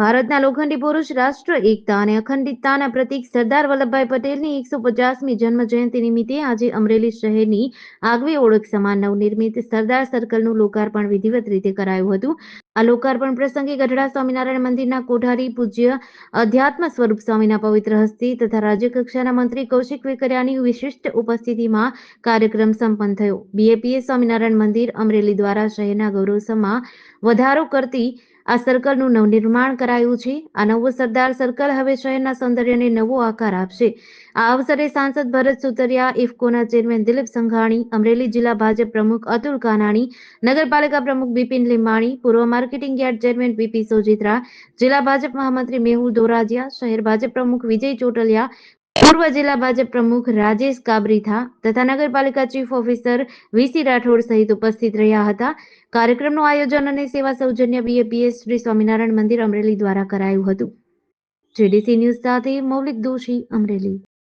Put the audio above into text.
ભારતના લોખંડી પુરુષ રાષ્ટ્ર એકતા અને અખંડિતતાના પ્રતીક સરદાર વલ્લભભાઈ પટેલની એકસો પચાસમી જન્મ જયંતિ નિમિત્તે આજે અમરેલી શહેરની આગવી ઓળખ સમાન નવનિર્મિત સરદાર સર્કલનું લોકાર્પણ વિધિવત રીતે કરાયું હતું. આ લોકાર્પણ પ્રસંગે ગઢડા સ્વામિનારાયણ મંદિરના કોઠારી પૂજ્ય અધ્યાત્મ સ્વરૂપ સ્વામીના પવિત્ર હસ્તે તથા રાજ્યકક્ષાના મંત્રી કૌશિક વેકરિયાની વિશિષ્ટ ઉપસ્થિતિમાં કાર્યક્રમ સંપન્ન થયો. બીએપીએ સ્વામિનારાયણ મંદિર અમરેલી દ્વારા શહેરના ગૌરવસમાં વધારો કરતી આ સર્કલનું નવનિર્માણ કરાયું છે. આ નવું સરદાર સર્કલ હવે શહેરના સૌંદર્યને નવો આકાર આપશે. આ અવસરે સાંસદ ભરત સુતરિયા, ઇફકોના ચેરમેન દિલીપ સંઘાણી, અમરેલી જિલ્લા ભાજપ પ્રમુખ અતુલ કાનાણી, નગરપાલિકા પ્રમુખ બિપિન લીમાણી પૂર્વ માર્કેટિંગ યાર્ડ ચેરમેન પીપી સોજિત્રા, જિલ્લા ભાજપ મહામંત્રી મેહુલ દોરાજીયા શહેર ભાજપ પ્રમુખ વિજય ચોટલિયા પૂર્વ જિલ્લા ભાજપ પ્રમુખ રાજેશ કાબરીથા તથા નગરપાલિકા ચીફ ઓફિસર વીસી રાઠોડ સહિત ઉપસ્થિત રહ્યા હતા. કાર્યક્રમનું આયોજન અને સેવા સૌજન્ય બીએપીએસ શ્રી સ્વામિનારાયણ મંદિર અમરેલી દ્વારા કરાયું હતું. જેડીસી ન્યૂઝ સાથે મૌલિક દોશી અમરેલી.